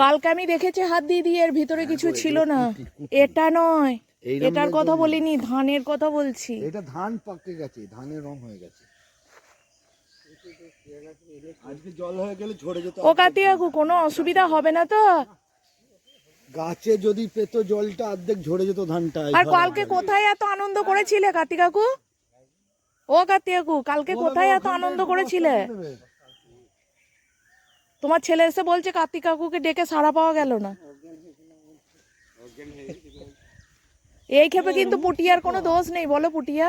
কালকে আমি দেখেছি হাত দিয়ে দিয়ে এর ভিতরে কিছু ছিল না। এটা নয়। এটার কথা বলিনি ধানের কথা বলছি। এটা ধান পাকে গেছে ধানের রং হয়ে গেছে। আজকে জল হয়ে গেলে ঝরে যেত ও কাতিয়াকু কোনো অসুবিধা হবে না তো? গাছে যদি পেত জলটা অর্ধেক ঝরে যেত ধানটা আর কালকে কোথায় এত আনন্দ করেছিলে কার্তিকাকু? ও কার্তিকাকু কালকে কোথায় এত আনন্দ করেছিলে? তোমার ছেলে এসে বলছে কার্তিক কাকুকে ডেকে সাড়া পাওয়া গেল না। এই ক্ষেপে কিন্তু পুটিয়ার কোনো দোষ নেই, বলো পুটিয়া।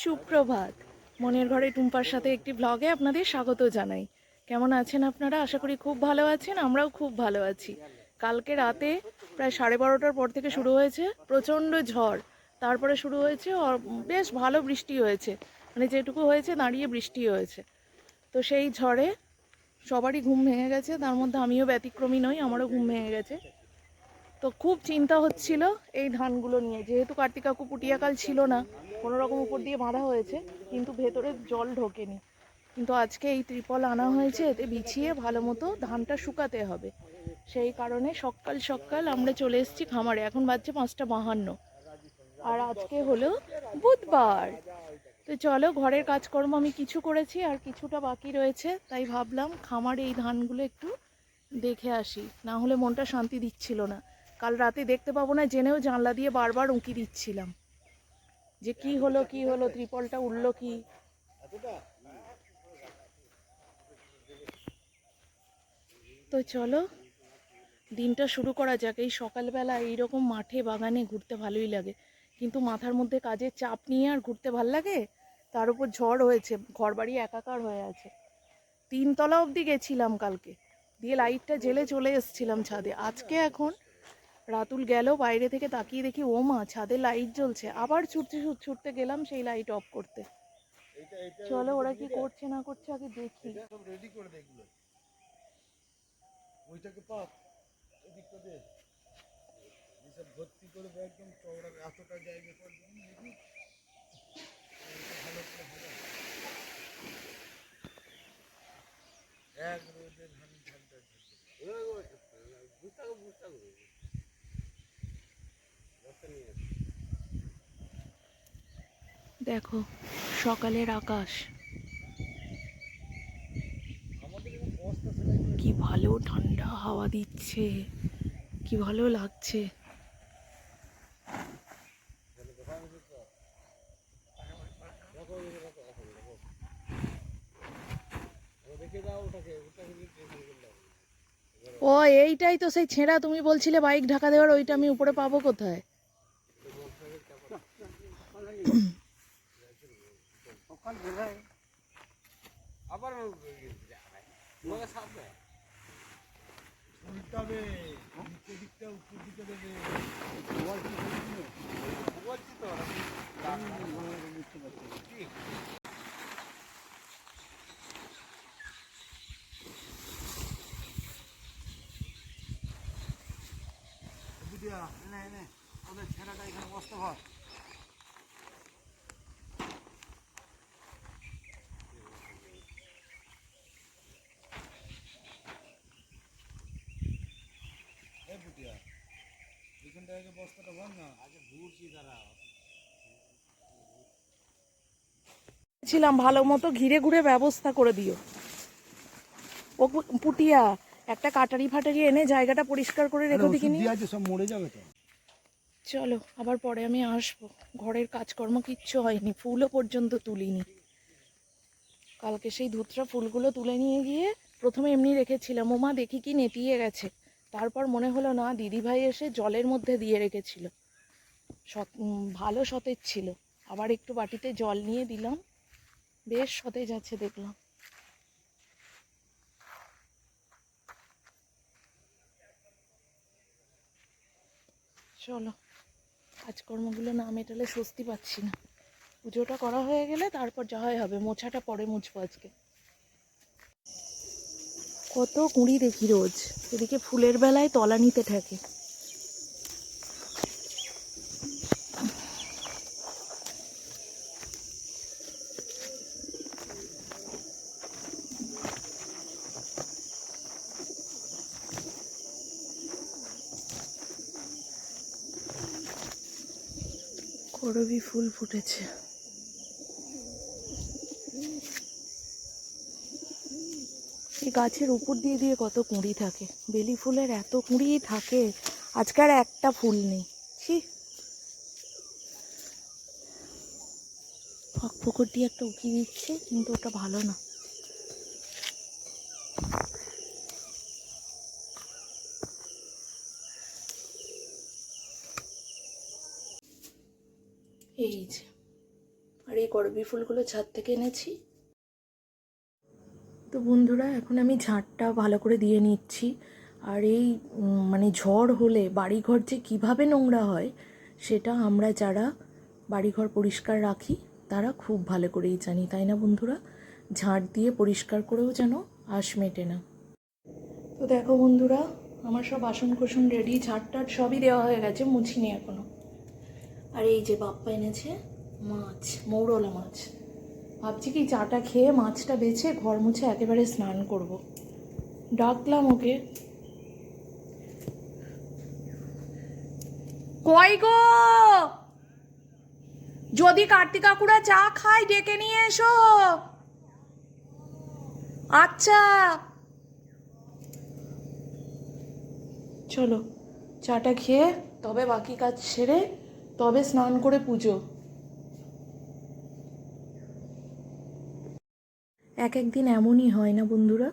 সুপ্রভাত, মনের ঘরে টুম্পার সাথে একটি ব্লগে আপনাদের স্বাগত জানাই। কেমন আছেন আপনারা? আশা করি খুব ভালো আছেন, আমরাও খুব ভালো আছি। কালকে রাতে প্রায় সাড়ে বারোটার পর থেকে শুরু হয়েছে প্রচণ্ড ঝড়। তারপরে শুরু হয়েছে বেশ ভালো বৃষ্টি হয়েছে। মানে যেটুকু হয়েছে দাঁড়িয়ে বৃষ্টি হয়েছে। তো সেই ঝড়ে সবারই ঘুম ভেঙে গেছে, তার মধ্যে আমিও ব্যতিক্রমী নই, আমারও ঘুম ভেঙে গেছে। তো খুব চিন্তা হচ্ছিল এই ধানগুলো নিয়ে। যেহেতু কার্তিক কাকু পুটিয়াকাল ছিল না কোনো রকম উপর দিয়ে বাঁধা হয়েছে, কিন্তু ভেতরে জল ঢোকেনি। কিন্তু আজকে এই ত্রিপল আনা হয়েছে, এতে বিছিয়ে ভালো মতো ধানটা শুকাতে হবে। সেই কারণে সকাল সকাল আমরা চলে এসেছি খামারে। এখন বাজছে পাঁচটা বাহান্ন। আর আজকে হলো বুধবার। তো চলো ঘরের কাজকর্ম আমি কিছু করেছি আর কিছুটা বাকি রয়েছে, তাই ভাবলাম খামারে এই ধানগুলো একটু দেখে আসি। না হলে মনটা শান্তি দিচ্ছিল না। কাল রাতে দেখতে পাবো না, জেনেও জানলা দিয়ে বারবার উঁকি দিচ্ছিলাম। যে কি হলো কি হলো, ত্রিপলটা উঠল কি? তো চলো দিনটা শুরু করা যাক। এই সকালবেলা এইরকম মাঠে বাগানে ঘুরতে ভালোই লাগে। কিন্তু মাথার মধ্যে কাজের চাপ নিয়ে আর ঘুরতে ভালো লাগে? তার উপর ঝড় হয়েছে, ঘরবাড়ি একাকার হয়ে আছে। তিনতলা অবধি গেছিলাম কালকে। দিয়ে লাইটটা জেলে চলে এসেছিলাম ছাদে। আজকে এখন রাতুল গেল, বাইরে থেকে তাকিয়ে দেখি, ও মা, ছাদে লাইট জ্বলছে। আবার ছুটতে ছুট- ছুটতে গেলাম সেই লাইট অফ করতে। চলো, ওরা কি করছে না করছে আগে দেখি। ওইটাকে পাপ এদিকটা দে এসব ভর্তি একদম চওড়া এতটা জায়গা দেখি ভালো করে হবে। এক রোদে ধান ধানটা দেখো, সকালের আকাশ। কি ভালো ঠান্ডা হাওয়া দিচ্ছে, কি ভালো লাগছে। ও, এইটাই তো সেই ছেঁড়া, তুমি বলছিলে বাইক ঢাকা দেওয়ার, ওইটা আমি উপরে পাবো কোথায়? উল্টাবে নিচে দিকটা উপর দিকে দেবে বল কি বলছি তো বুঝতে পারছি বুঝিয়া ওদের ছেলেটা এখানে বসতে পার এই বুটিয়া এখানটা আগে বস্তাটা ভর না আগে ঘুরছি তারা ছিলাম ভালো মতো ঘিরে ঘুরে ব্যবস্থা করে দিও। ও পুটিয়া একটা কাটারি ফাটারি এনে জায়গাটা পরিষ্কার করে রেখে দেখিনি সব মরে যাবে তো। চলো আবার পরে আমি আসব। ঘরের কাজকর্ম কিচ্ছু হয়নি ফুলও পর্যন্ত তুলিনি। কালকে সেই ধুতরা ফুলগুলো তুলে নিয়ে গিয়ে প্রথমে এমনি রেখেছিলাম। ওমা দেখি কি নেতিয়ে গেছে। তারপর মনে হলো, না, দিদিভাই এসে জলের মধ্যে দিয়ে রেখেছিল। সত- ভালো সতেজ ছিল। আবার একটু বাটিতে জল নিয়ে দিলাম। বেশ সতেজ আছে, দেখলাম। চলো, কাজকর্মগুলো না মেটালে স্বস্তি পাচ্ছি না। পুজোটা করা হয়ে গেলে তারপর যা হয় হবে। মোছাটা পরে মুছবো আজকে। কত কুঁড়ি দেখি রোজ। এদিকে ফুলের বেলায় তলা নিতে থাকে। করবি ফুল ফুটেছে। এই গাছের উপর দিয়ে দিয়ে কত কুঁড়ি থাকে। বেলি ফুলের এত কুঁড়ি থাকে আজকার একটা ফুল নেই। ছি। ফক ফকর দিয়ে একটা উকি দিচ্ছে, কিন্তু ওটা ভালো না। এই যে, আর এই করবি ফুলগুলো ছাদ থেকে এনেছি। তো বন্ধুরা, এখন আমি ঝাঁটটা ভালো করে দিয়ে নিচ্ছি। আর এই মানে ঝড় হলে বাড়িঘর যে কীভাবে নোংরা হয়, সেটা আমরা যারা বাড়িঘর পরিষ্কার রাখি, তারা খুব ভালো করেই জানি, তাই না বন্ধুরা? ঝাঁট দিয়ে পরিষ্কার করেও যেন আশ মেটে না। তো দেখো বন্ধুরা, আমার সব বাসন কোসন রেডি ঝাঁট টাট সবই দেওয়া হয়ে গেছে, মুছিনি এখনও। আর এই যে বাপ্পা এনেছে মাছ, মৌরলা মাছ। ভাবছি কি চাটা খেয়ে মাছটা বেছে ঘর মুছে একেবারে স্নান করব। ডাকলাম ওকে। কই গো? যদি কার্তিক কাকুরা চা খায়, ডেকে নিয়ে এসো। আচ্ছা। চলো, চাটা খেয়ে তবে বাকি কাজ সেরে তবে স্নান করে পুজো। এক একদিন এমনই হয় না বন্ধুরা,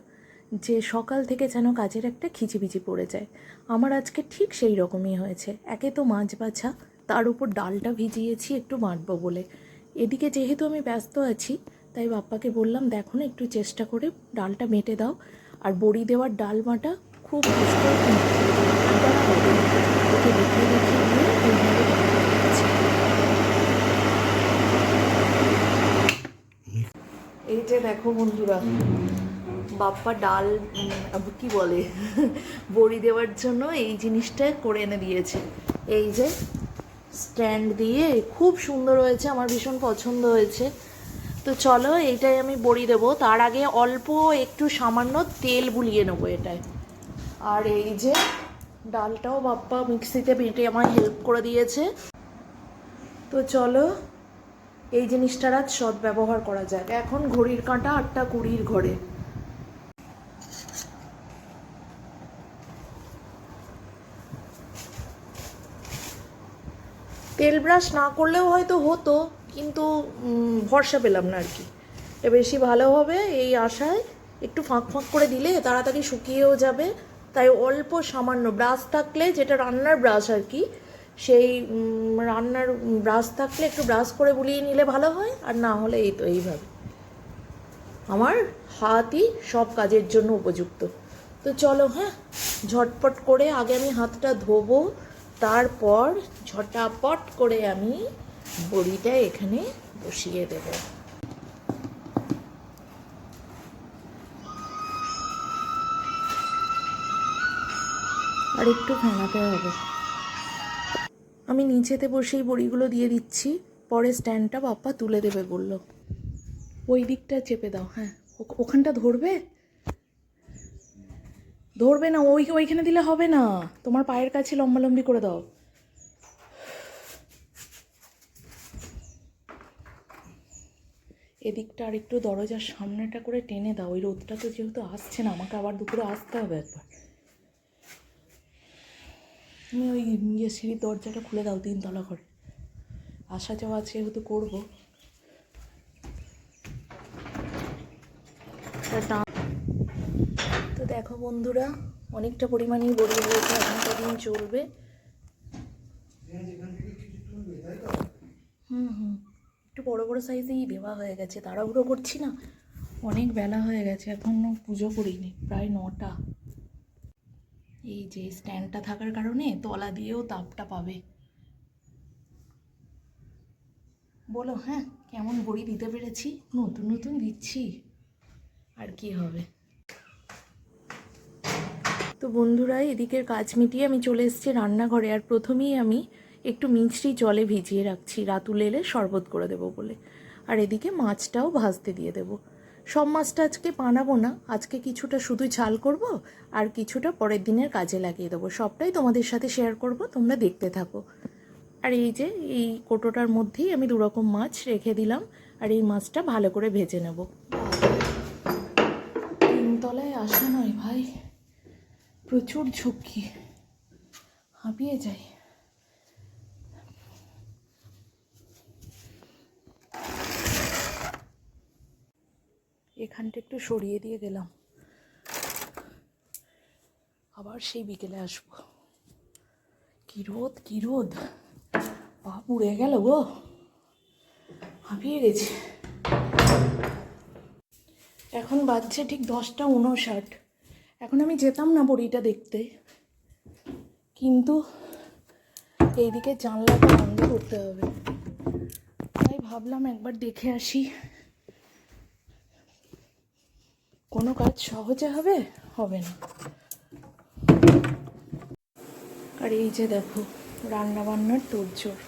যে সকাল থেকে যেন কাজের একটা খিচিবিচি পড়ে যায়। আমার আজকে ঠিক সেই রকমই হয়েছে। একে তো মাছ বাছা, তার উপর ডালটা ভিজিয়েছি, একটু বাঁটবো বলে। এদিকে যেহেতু আমি ব্যস্ত আছি, তাই বাপ্পাকে বললাম, দেখো না, একটু চেষ্টা করে ডালটা মেটে দাও। আর বড়ি দেওয়ার ডাল বাটা খুব দেখিয়ে দেখিয়ে দিয়ে এইভাবে ডাল বানিয়েছি। যে দেখো বন্ধুরা। বাপ্পা ডাল কি বলে? বড়ি দেওয়ার জন্য এই জিনিসটা করে এনে দিয়েছে। এই যে স্ট্যান্ড দিয়ে খুব সুন্দর হয়েছে আমার ভীষণ পছন্দ হয়েছে। তো চলো এইটাই আমি বড়ি দেবো। তার আগে অল্প একটু সামান্য তেল বুলিয়ে নেব এটায়। আর এই যে ডালটাও বাপ্পা মিক্সিতে বেটে আমার হেল্প করে দিয়েছে। তো চলো এই জিনিসটার আজ সৎ ব্যবহার করা যাক এখন ঘড়ির কাঁটা আটটা কুড়ির ঘরে। তেল ব্রাশ না করলেও হয়তো হতো, কিন্তু ভরসা পেলাম না আর কি। বেশি ভালো হবে এই আশায়, একটু ফাঁক ফাঁক করে দিলে তাড়াতাড়ি শুকিয়েও যাবে। তাই অল্প সামান্য ব্রাশ থাকলে, যেটা রান্নার ব্রাশ আর কি সেই রান্নার ব্রাশ থাকলে একটু ব্রাশ করে বুলিয়ে নিলে ভালো হয়, আর না হলে এই তো এইভাবে। আমার হাতই সব কাজের জন্য উপযুক্ত। তো চলো হ্যাঁ ঝটপট করে আগে আমি হাতটা ধোবো, তারপর ঝটাপট করে আমি বড়িটা এখানে বসিয়ে দেব। আর একটু ফেনাতে হবে। আমি নিচেতে বসেই বড়িগুলো দিয়ে দিচ্ছি। পরে স্ট্যান্ডটা বাপ্পা তুলে দেবে বলল। ওই দিকটা চেপে দাও হ্যাঁ। ওখানটা ধরবে? ধরবে না, ওই, ওইখানে দিলে হবে না। তোমার পায়ের কাছে লম্বালম্বি করে দাও। এদিকটা আর একটু দরজার সামনেটা করে টেনে দাও। ওই রোদটা তো যেহেতু আসছে না, আমাকে আবার দুপুরে আসতে হবে একবার। তুমি ওই ইয়ে সিঁড়ির দরজাটা খুলে দাও তিনতলা করে। আসা যাওয়া আছে যেহেতু করব। তো দেখো বন্ধুরা, অনেকটা পরিমাণেই বড়ি হয়েছে এখন কদিন চলবে। হুম হুম। একটু বড় বড় সাইজেই দেওয়া হয়ে গেছে, তাড়াহুড়ো করছি না। অনেক বেলা হয়ে গেছে এখনও পুজো করিনি, প্রায় নটা। এই যে স্ট্যান্ডটা থাকার কারণে তলা দিয়েও তাপটা পাবে। বলো হ্যাঁ কেমন বড়ি দিতে পেরেছি? নতুন নতুন দিচ্ছি। আর কি হবে? তো বন্ধুরা, এদিকের কাজ মিটিয়ে আমি চলে এসেছি রান্নাঘরে। আর প্রথমেই আমি একটু মিষ্টি জলে ভিজিয়ে রাখছি। রাতুল এলে শরবত করে দেবো বলে। আর এদিকে মাছটাও ভাজতে দিয়ে দেবো। সব মাছটা আজকে বানাবো না। আজকে কিছুটা শুধু ঝাল করব আর কিছুটা পরের দিনের কাজে লাগিয়ে দেবো। সবটাই তোমাদের সাথে শেয়ার করব, তোমরা দেখতে থাকো। আর এই যে, এই কোটোটার মধ্যেই আমি দুরকম মাছ রেখে দিলাম, আর এই মাছটা ভালো করে ভেজে নেব। তিনতলায় আসা নয় ভাই, প্রচুর ঝুঁকি। হাঁপিয়ে যাই। এখানটা একটু সরিয়ে দিয়ে গেলাম। আবার সেই বিকেলে আসব। কি রোদ কি রোদ। পা পুড়ে গেল গো। হাঁপিয়ে গেছি। এখন বাজছে ঠিক দশটা উনষাট। এখন আমি যেতাম না বড়িটা দেখতে। কিন্তু এইদিকে জানলাটা বন্ধ করতে হবে। তাই ভাবলাম একবার দেখে আসি। কোনো কাজ সহজে হবে? হবে না। আর এই যে দেখো রান্না বান্নার তোড়জোড়।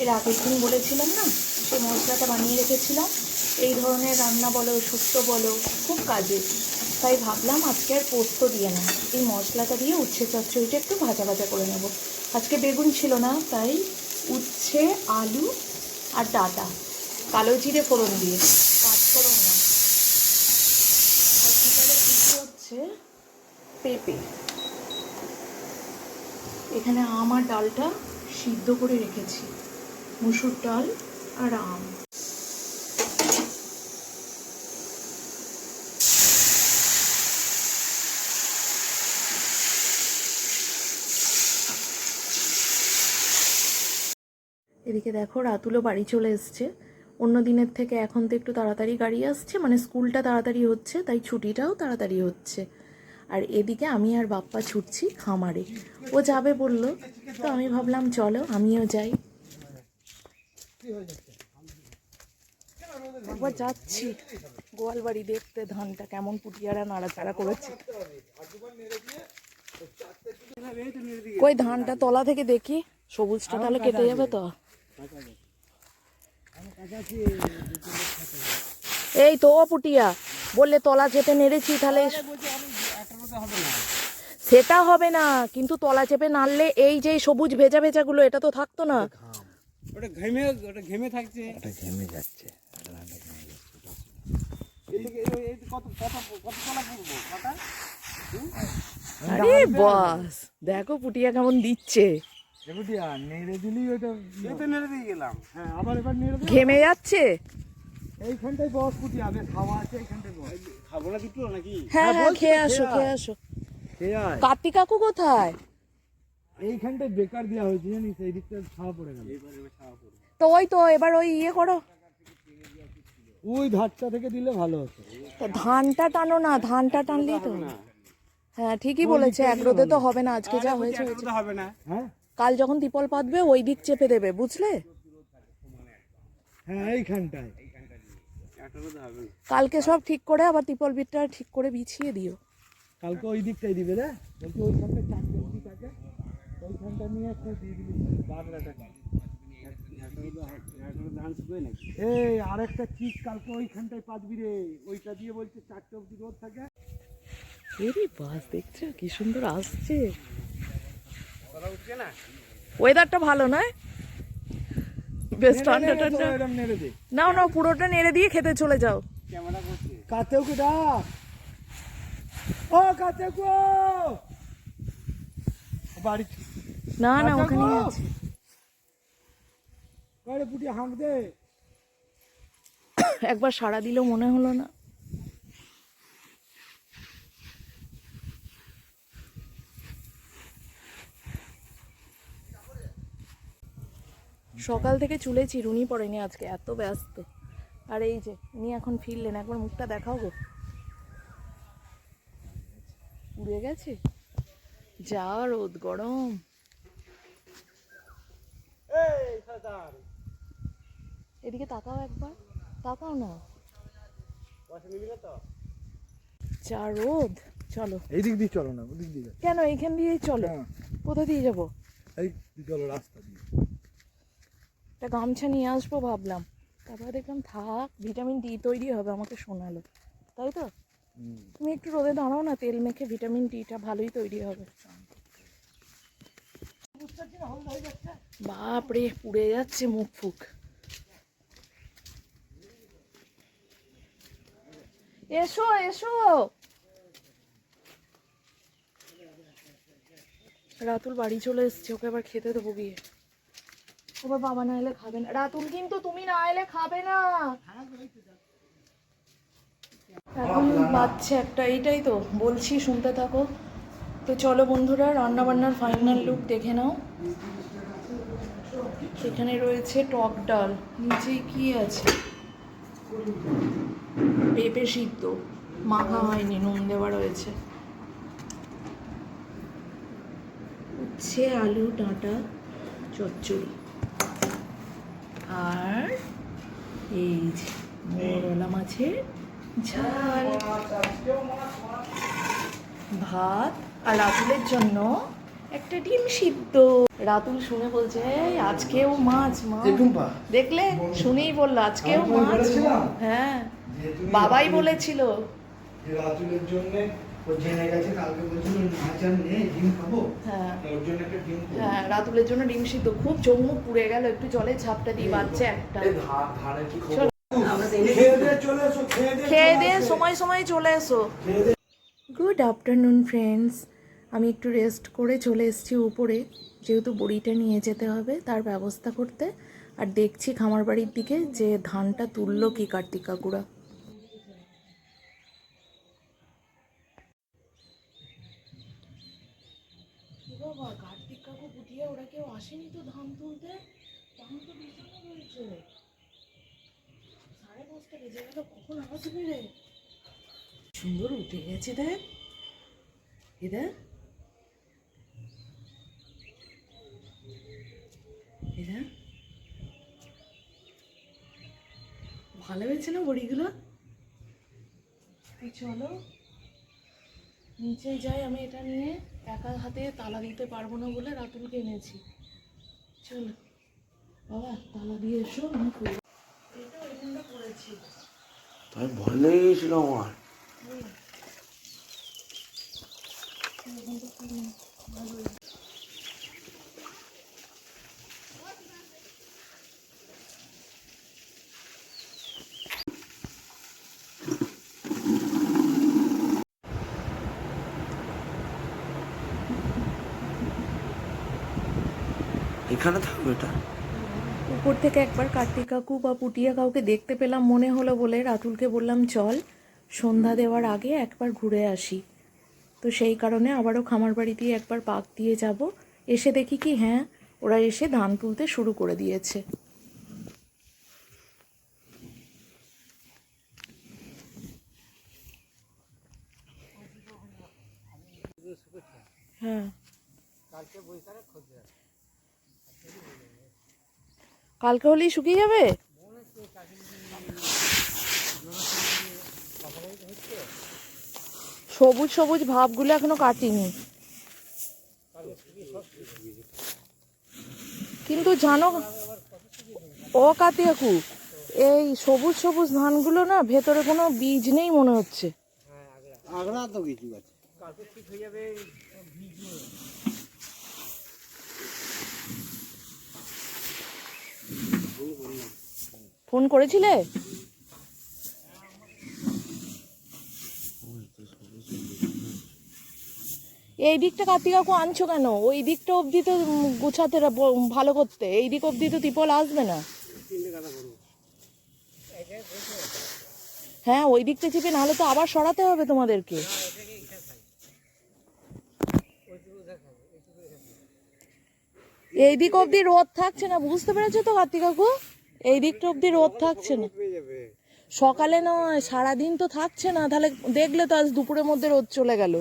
এর আগের দিন বলেছিলাম না সেই মশলাটা বানিয়ে রেখেছিলাম, এই ধরনের রান্না বলো শুক্তো বলো, খুব কাজে। তাই ভাবলাম আজকে আর পোস্ত দিয়ে না, এই মশলাটা দিয়ে উচ্ছে চচ্চড়িটা একটু ভাজা ভাজা করে নেব। আজকে বেগুন ছিল না, তাই উচ্ছে, আলু আর ডাটা, কালো জিরে ফোড়ন দিয়ে। পাঁচ না। আর কিছু হচ্ছে পেঁপে। এখানে আম আর ডালটা সিদ্ধ করে রেখেছি, মুসুর ডাল আর আম। এদিকে দেখো রাতুলও বাড়ি চলে এসছে। অন্য দিনের থেকে এখন তো একটু তাড়াতাড়ি গাড়ি আসছে মানে স্কুলটা তাড়াতাড়ি হচ্ছে, তাই ছুটিটাও তাড়াতাড়ি হচ্ছে। আর এদিকে আমি আর বাপ্পা ছুটছি খামারে। ও যাবে বলল, তো আমি ভাবলাম চলো আমিও যাই। যাচ্ছি, গোয়ালবাড়ি দেখতে ধানটা কেমন পুটিয়ারা নাড়াচাড়া করেছে। কই ধানটা তলা থেকে দেখি, সবুজটা তাহলে কেটে যাবে তো? এই তো ও পুটিয়া বললে তলা চেপে নেড়েছি তাহলে সেটা হবে না কিন্তু তলা চেপে নাড়লে এই যে সবুজ ভেজা ভেজাগুলো এটা তো থাকতো না। ওটা ঘেমে। ওটা ঘেমে থাকছে। ঘেমে যাচ্ছে। আরে বাস দেখো পুটিয়া কেমন দিচ্ছে। নেড়ে দিলেই ওটা তো নেড়ে দিয়ে গেলাম। হ্যাঁ আবার এবার নেড়ে ঘেমে যাচ্ছে? এইখানটায় বস পুটি আমি খাওয়া আছে এইখানটায় বস। খাব না দুটো নাকি? হ্যাঁ হ্যাঁ খেয়ে আসো খেয়ে খেয়ে আসো। খেয়ে আয়। কার্তিক কাকু কোথায়? এইখানটায় বেকার দেওয়া হয়েছে জানিস এই দিকটা ছাওয়া পড়ে গেল। তো ওই তো এবার ওই ইয়ে করো। ওই ধারটা থেকে দিলে ভালো হতো। তো ধানটা টানো না ধানটা টানলেই তো হ্যাঁ ঠিকই বলেছে এক রোদে তো হবে না আজকে যা হয়েছে হয়েছে। হবে না। হ্যাঁ? কাল যখন তিপল পাতবে ওই দিক চেপে দেবে বুঝলে? হ্যাঁ এইখানটায়। না কালকে সব ঠিক করে আবার তিপল বিটটা ঠিক করে বিছিয়ে দিও। কালকে ওই দিকটাই দিবে রে। বলছি ওইখানটায় চারটে দিক আছে ওইখানটা নিয়ে একটা দিয়ে দিবি নাকি এই আরেকটা চিজ কালকে ওইখানটায় পাতবি রে। ওইটা দিয়ে বলছে চারটে অব্দি রোদ থাকে। এরি বাস দেখছ? কি সুন্দর আসছে। না ওয়েদারটা ভালো নয়। বেশ ঠান্ডা ঠান্ডা নাও নাও পুরোটা নেড়ে দিয়ে খেতে চলে যাও। কাতেও কে ডাক। ও কাতে গো বাড়ি না না গো! আছে বাইরে পুটি হাঁক দে। একবার সাড়া দিলেও মনে হলো না। সকাল থেকে চুলে চিরুনি পড়েনি আজকে এত ব্যস্ত। আর এই যে উনি এখন ফিরলেন একবার মুখটা দেখাও গো। পুড়ে গেছে? যা রোদ গরম। এদিকে তাকাও একবার তাকাও না। যা রোদ চলো। এই দিক দিয়ে চলো না ওদিক দিয়ে কেন এইখান দিয়েই চলো? হ্যাঁ, কোথা দিয়ে যাব? এই চলো রাস্তা দিয়ে। একটা গামছা নিয়ে আসব ভাবলাম। তারপরে দেখলাম থাক ভিটামিন ডি তৈরি হবে আমাকে শোনালো। তাই তো? তুমি একটু রোদে দাঁড়াও না তেল মেখে ভিটামিন ডিটা ভালোই তৈরি হবে। বাপ রে পুড়ে যাচ্ছে মুখ ফুক। এসো এসো। রাতুল বাড়ি চলে এসছে ওকে আবার খেতে দেবো গিয়ে। ওবার বাবা, না এলে খাবে না। রাতুল, কিন্তু তুমি না এলে খাবে না। এখন বাচ্চা একটা, এইটাই তো। বলছি, শুনতে থাকো। তো চলো বন্ধুরা রান্না বান্নার ফাইনাল লুক দেখে নাও। এখানে রয়েছে টক ডাল নিচে কি আছে? পেঁপে সিদ্ধ, মাখা হয়নি, নুন দেওয়া রয়েছে। উচ্ছে, আলু, ডাঁটা, চচ্চড়ি। আর এই যে মোরলা মাছের ঝাল। ভাত আর রাতুলের জন্য একটা ডিম সিদ্ধ। রাতুল শুনে বলছে "এই, আজকেও মাছ মা। এই টুম্পা, দেখলে? শুনেই বলল আজকেও মাছ। হ্যাঁ বাবাই বলেছিল। যে রাতুলের জন্য ও জেনে গেছে কালকে বলছিল মাছ আর নেই ডিম খাব। হ্যাঁ। ওর জন্য একটা ডিম হ্যাঁ রাতুলের জন্য ডিম সিদ্ধ। খুব পুড়ে গেল একটু জলের ঝাপটা বাচ্চা একটা। খেয়ে দিয়ে সময় চলে এসো। গুড আফটারনুন ফ্রেন্ডস আমি একটু রেস্ট করে চলে এসেছি উপরে। যেহেতু বড়িটা নিয়ে যেতে হবে তার ব্যবস্থা করতে। আর দেখছি খামার বাড়ির দিকে যে ধানটা তুললো কি কার্তিক কাকুরা বাবা কার্তিক কাকু পুটিয়া ওরা কেউ আসেনি তো ধান তুলতে ধান তো বিছানো রয়েছে সাড়ে কখন রে? সুন্দর উঠে গেছে দেখ। এ দেখ। ভালো হয়েছে না বড়িগুলো? চলো। নিচে যাই আমি এটা নিয়ে। একা হাতে তালা দিতে পারব না বলে রাতুলকে এনেছি। চলো। বাবা তালা দিয়ে এসো আমি এটা ওইখানটা পড়েছি। তাই ভয় লেগে গেছিল আমার এখানে থাকবে এটা উপর থেকে একবার কার্তিক কাকু বা পুটিয়া কাউকে দেখতে পেলাম মনে হলো বলে রাতুলকে বললাম, চল, সন্ধ্যা দেওয়ার আগে একবার ঘুরে আসি। তো সেই কারণে আবারও খামার বাড়ি দিয়ে একবার পাক দিয়ে যাব। এসে দেখি কি হ্যাঁ ওরা এসে ধান তুলতে শুরু করে দিয়েছে। হ্যাঁ। কালকে কালকে হলেই শুকিয়ে যাবে? সবুজ সবুজ ভাবগুলো এখনও কাটিনি। কিন্তু জানো ও কাতি কাকু এই সবুজ সবুজ ধানগুলো না ভেতরে কোনো বীজ নেই মনে হচ্ছে। আগড়া তো কিছু আছে। ফোন করেছিলে? এই দিকটা কার্তিক কাকু আনছো কেন? ওই দিকটা অবধি তো গুছাতে ভালো করতে। এই দিক অবধি তো তিপল আসবে না। হ্যাঁ ওই দিকটা চিপে, নাহলে তো আবার সরাতে হবে তোমাদেরকে। এই দিক অবধি রোদ থাকছে না, বুঝতে পেরেছ তো কার্তিক কাকু? এই দিকটা অব্দি রোদ থাকছে না। সকালে নয়, সারাদিন তো থাকছে না, তাহলে দেখলে তো আজ দুপুরের মধ্যে রোদ চলে গেল।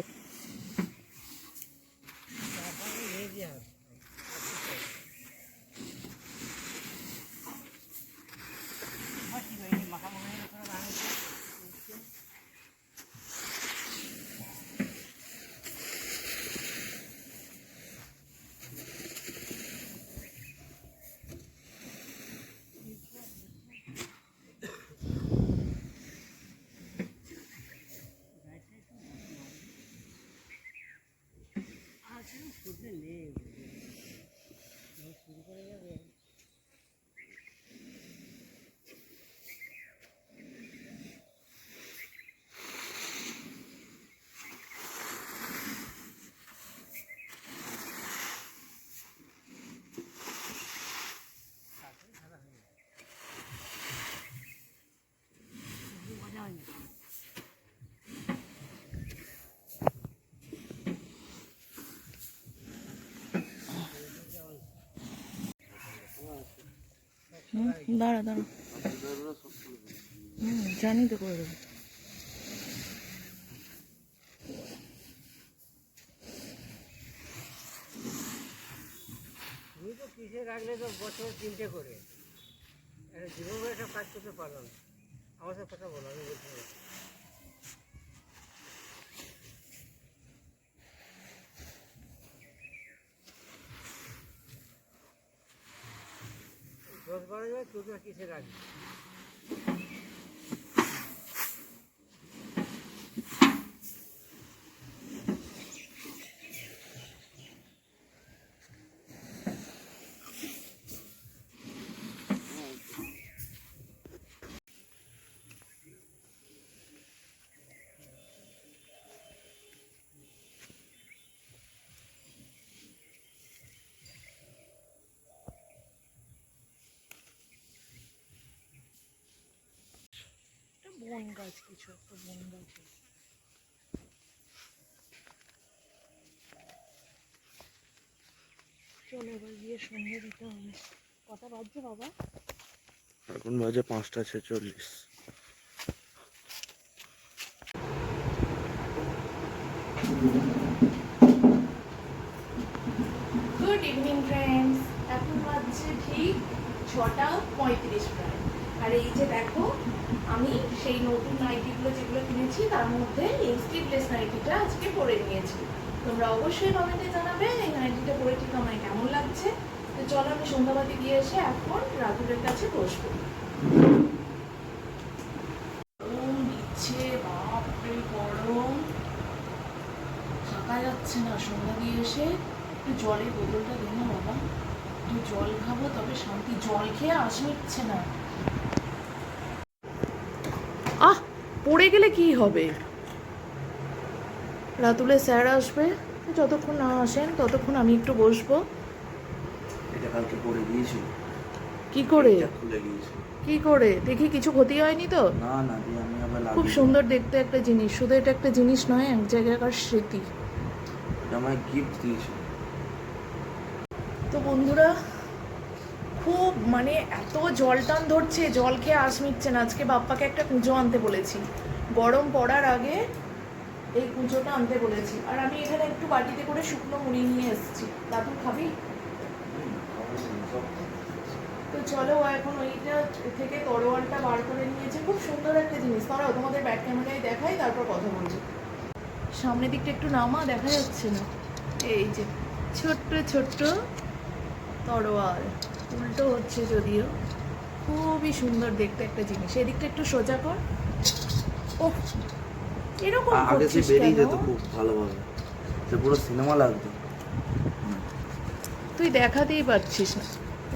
দাঁড়া দাঁড়া। হুম, জানি তো করে দেবো কিসে রাখলে তো বছর তিনটে করে? জীবনে একটা কাজ করতে পারলাম আমার সাথে কথা বলো, আমি বলছি। জন কিসে রাখবি বন গাছ কিছু একটা বন গাছ চলো এবার গিয়ে সন্ধ্যে দিতে হবে। কটা বাজছে বাবা? এখন বাজে পাঁচটা ছেচল্লিশ। গুড ইভিনিং ফ্রেন্ডস এখন বাজছে ঠিক ছটা পঁয়ত্রিশ প্রায় আর এই যে দেখো, আমি সেই নতুন নাইটিগুলো যেগুলো কিনেছি, তার মধ্যে এই স্লিভলেস নাইটিটা আজকে পরে নিয়েছি। তোমরা অবশ্যই কমেন্টে জানাবে এই নাইটিটা পরে ঠিক আমায় কেমন লাগছে। তো চলো আমি সন্ধ্যাবাতি দিয়ে এসে এখন রাতুলের কাছে বসবো। গরম যাচ্ছে না, সন্ধ্যা দিয়ে এসে একটু জলের বোতলটা দে না বাবা। একটু জল খাব, তবে শান্তি। জল খেয়ে আস মিটছে না। পড়ে গেলে কি হবে? রাতুলে স্যার আসবে যতক্ষণ না আসেন ততক্ষণ আমি একটু বসবো। এটা কালকে পরে গিয়েছিল। কি করে? কি করে? দেখি কিছু ক্ষতি হয়নি তো? না না আমি আবার খুব সুন্দর দেখতে একটা জিনিস শুধু এটা একটা জিনিস নয় এক জায়গাকার স্মৃতি। গিফট দিয়েছিল। তো বন্ধুরা খুব মানে এত জল টান ধরছে, জল খেয়ে আস মিটছে না। আজকে বাপ্পাকে একটা কুঁজো আনতে বলেছি। গরম পড়ার আগে এই কুঁজোটা আনতে বলেছি। আর আমি এখানে একটু বাটিতে করে শুকনো মুড়ি নিয়ে এসেছি। দাদু, খাবি? তো চলো এখন ওইটা থেকে তরোয়ালটা বার করে নিয়েছে। খুব সুন্দর একটা জিনিস। তারাও তোমাদের ব্যাক ক্যামেরায় দেখাই, তারপর কথা বলছি। সামনের দিকটা একটু নামা, দেখা যাচ্ছে না। এই যে, ছোট্ট ছোট্ট তরোয়াল। উল্টো হচ্ছে যদিও খুবই সুন্দর দেখতে একটা জিনিস। এদিকটা একটু সোজা কর। ও এরকম আগে সে বেরিয়ে যেত খুব ভালোভাবে। সে পুরো সিনেমা লাগতো। তুই দেখাতেই পারছিস না।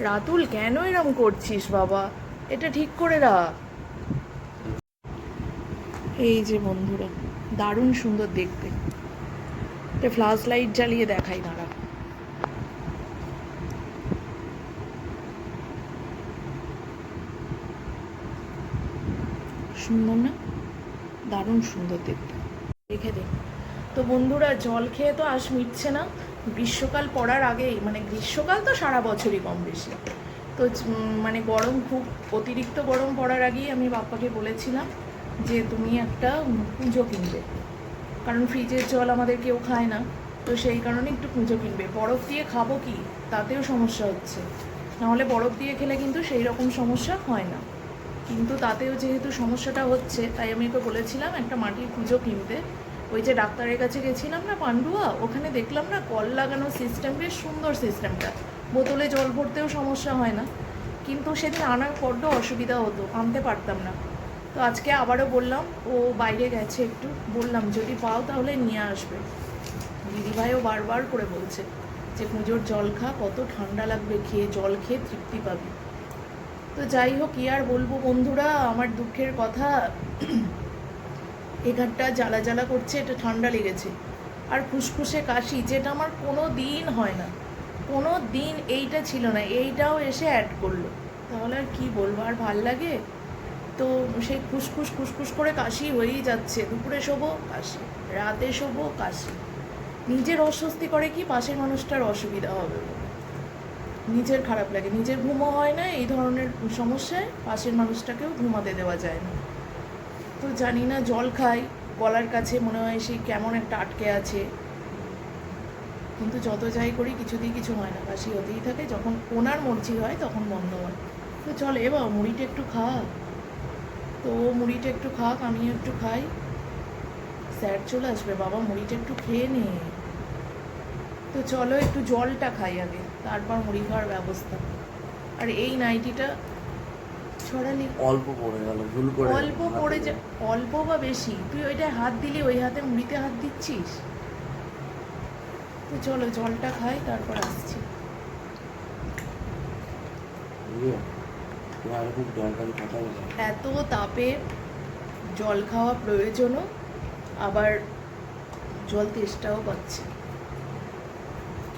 রাতুল কেন এরম করছিস বাবা? এটা ঠিক করে রাখ। এই যে বন্ধুরা দারুণ সুন্দর দেখতে। এটা ফ্লাশ লাইট জ্বালিয়ে দেখাই দাঁড়া। সুন্দর না? দারুণ সুন্দর দেখতে। রেখে দে। তো বন্ধুরা, জল খেয়ে তো আস মিটছে না। গ্রীষ্মকাল পড়ার আগেই মানে গ্রীষ্মকাল তো সারা বছরই কম বেশি। তো মানে গরম খুব, অতিরিক্ত গরম পড়ার আগেই আমি বাপ্পাকে বলেছিলাম যে, তুমি একটা পুজো কিনবে। কারণ ফ্রিজের জল আমাদের কেউ খায় না। তো সেই কারণে একটু পুজো কিনবে। বরফ দিয়ে খাব কি? তাতেও সমস্যা হচ্ছে। নাহলে বরফ দিয়ে খেলে কিন্তু সেই রকম সমস্যা হয় না। কিন্তু তাতেও যেহেতু সমস্যাটা হচ্ছে, তাই আমি ওকে বলেছিলাম একটা মাটির পুজো কিনতে। ওই যে ডাক্তারের কাছে গেছিলাম না পান্ডুয়া, ওখানে দেখলাম না কল লাগানোর সিস্টেম বেশ সুন্দর সিস্টেমটা বোতলে জল ভরতেও সমস্যা হয় না। কিন্তু সেদিন আনার বড্ড অসুবিধা হতো, আনতে পারতাম না। তো আজকে আবারও বললাম, ও বাইরে গেছে একটু, বললাম যদি পাও তাহলে নিয়ে আসবে। দিদিভাইও বারবার করে বলছে যে পুজোর জল খা, কত ঠান্ডা লাগবে, খেয়ে জল খেয়ে তৃপ্তি পাবি। তো যাই হোক, কি আর বলব বন্ধুরা, আমার দুঃখের কথা। এখানটা জ্বালা জ্বালা করছে, এটা ঠান্ডা লেগেছে। আর ফুসফুসে কাশি, যেটা আমার কোনো দিন হয় না। কোনো দিন এইটা ছিল না, এইটাও এসে অ্যাড করল। তাহলে আর কী বলব, আর ভালো লাগে? তো সেই খুসখুস খুসখুস করে কাশি হয়েই যাচ্ছে। দুপুরে শোবো, কাশি। রাতে শোবো, কাশি। নিজের অস্বস্তি করে কি পাশের মানুষটার অসুবিধা হবে নিজের খারাপ লাগে। নিজের ঘুমও হয় না, এই ধরনের সমস্যায় পাশের মানুষটাকেও ঘুমাতে দেওয়া যায় না। তো জানি না, জল খাই, গলার কাছে মনে হয় সেই কেমন একটা আটকে আছে। কিন্তু যত যাই করি, কিছুতেই কিছু হয় না। কাশি হতেই থাকে, যখন ওনার মর্জি হয়, তখন বন্ধ হয়। তো চল, এ বাবা, মুড়িটা একটু খা। তো ও মুড়িটা একটু খাক, আমিও একটু খাই। স্যার চলে আসবে, বাবা, মুড়িটা একটু খেয়ে নে। তো চলো, একটু জলটা খাই আগে। তারপর মুড়ি খাওয়ার ব্যবস্থা। আর এই নাইটিটা ছড়ালি অল্প পড়ে গেল ভুল করে অল্প পড়ে যা অল্প বা বেশি? তুই ওইটা হাত দিলি ওই হাতে মুড়িতে হাত দিচ্ছিস? তো চলো জলটা খাই তারপর আসছি। এত তাপে জল খাওয়া প্রয়োজনও আবার জল তেষ্টাও পাচ্ছে।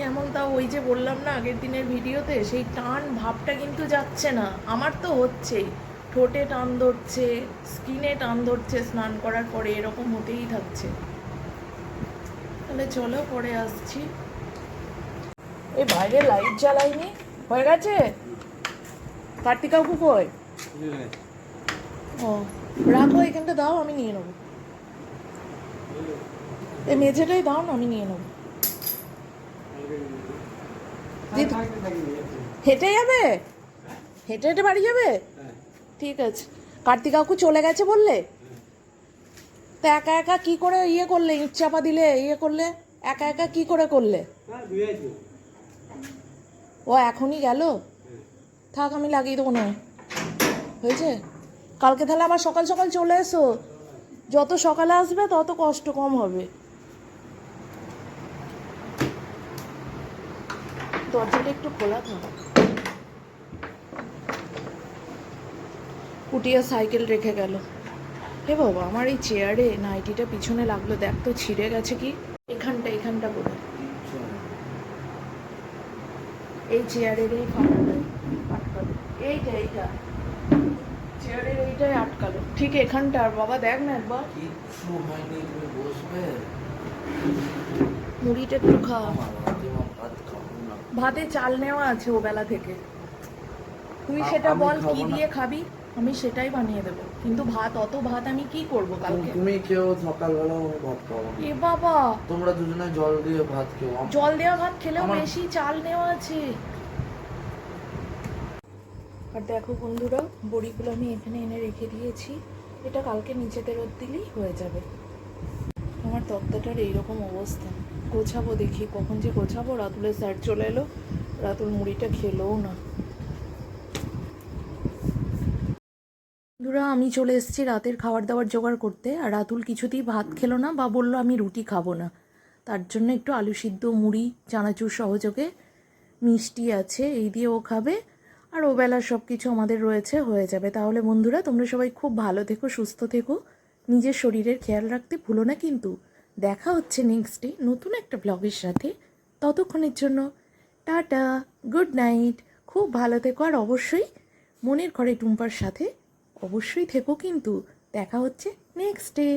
কেমন তাও ওই যে বললাম না আগের দিনের ভিডিওতে, সেই টান ভাবটা কিন্তু যাচ্ছে না। আমার তো হচ্ছেই। ঠোঁটে টান ধরছে, স্কিনে টান ধরছে স্নান করার পরে, এরকম হতেই থাকছে। তাহলে চলো পরে আসছি। এই বাইরে লাইট জ্বালাইনি? হয়ে গেছে? কার্তিকা কই? ও, রাখো, এখানটা দাও, আমি নিয়ে নেব। এই মেঝেটাই দাও না, আমি নিয়ে নেব। হেঁটে যাবে? হেঁটে হেঁটে বাড়ি যাবে? ঠিক আছে। কার্তিক কাকু চলে গেছে বললে? তা একা একা কি করে ইয়ে করলে, ইট চাপা দিলে ইয়ে করলে? একা একা কি করে করলে? ও এখনই গেল? থাক, আমি লাগিয়ে দেবো না। হয়েছে? কালকে তাহলে আবার সকাল সকাল চলে এসো। যত সকালে আসবে, তত কষ্ট কম হবে। দরজাটা একটু খোলা থাক। কুটিয়া সাইকেল রেখে গেল। হে বাবা আমার এই চেয়ারে নাইটিটা পিছনে লাগল দেখ তো ছিঁড়ে গেছে কি? এখানটা এখানটা বলে এই চেয়ারের এই আটকালো। এইটা এইটা। চেয়ারের এইটাই আটকালো। ঠিক এখানটা আর বাবা দেখ না একবার। কিচ্ছু হয়নি তুমি বসবে। মুড়িটা একটু খা আমার রাতে মা ভাত খাব না ভাতে চাল নেওয়া আছে ও বেলা থেকে। তুই সেটা বল কি দিয়ে খাবি? আমি সেটাই বানিয়ে দেবো। কিন্তু ভাত অত ভাত আমি কি করব কালকে? তুমি কেউ সকালবেলা ভাত খাব এ বাবা! তোমরা দুজনে জল দিয়ে ভাত খেও। জল দেওয়া ভাত খেলেও বেশি চাল নেওয়া আছে। আর দেখো বন্ধুরা বড়িগুলো আমি এখানে এনে রেখে দিয়েছি। এটা কালকে নিচেতে রোদ দিলেই হয়ে যাবে। আমার তত্ত্বটার এইরকম অবস্থা। গোছাবো দেখি, কখন যে গোছাবো, রাতুলের স্যার চলে এলো। রাতুল মুড়িটা খেলোও না। বন্ধুরা, আমি চলে এসেছি রাতের খাবার দাবার জোগাড় করতে, আর রাতুল কিছুতেই ভাত খেলো না বা বলল, আমি রুটি খাব না। তার জন্য একটু আলু সিদ্ধ, মুড়ি, চানাচুর সহযোগে মিষ্টি আছে, এই দিয়ে ও খাবে। আর ও বেলার সব কিছু আমাদের রয়েছে, হয়ে যাবে। তাহলে বন্ধুরা, তোমরা সবাই খুব ভালো থেকো, সুস্থ থেকো। নিজের শরীরের খেয়াল রাখতে ভুলো না কিন্তু। দেখা হচ্ছে নেক্সট ডে নতুন একটা ব্লগের সাথে। ততক্ষণের জন্য টাটা গুড নাইট খুব ভালো থেকো। আর অবশ্যই মনের ঘরে টুম্পার সাথে অবশ্যই থেকো কিন্তু দেখা হচ্ছে নেক্সট ডে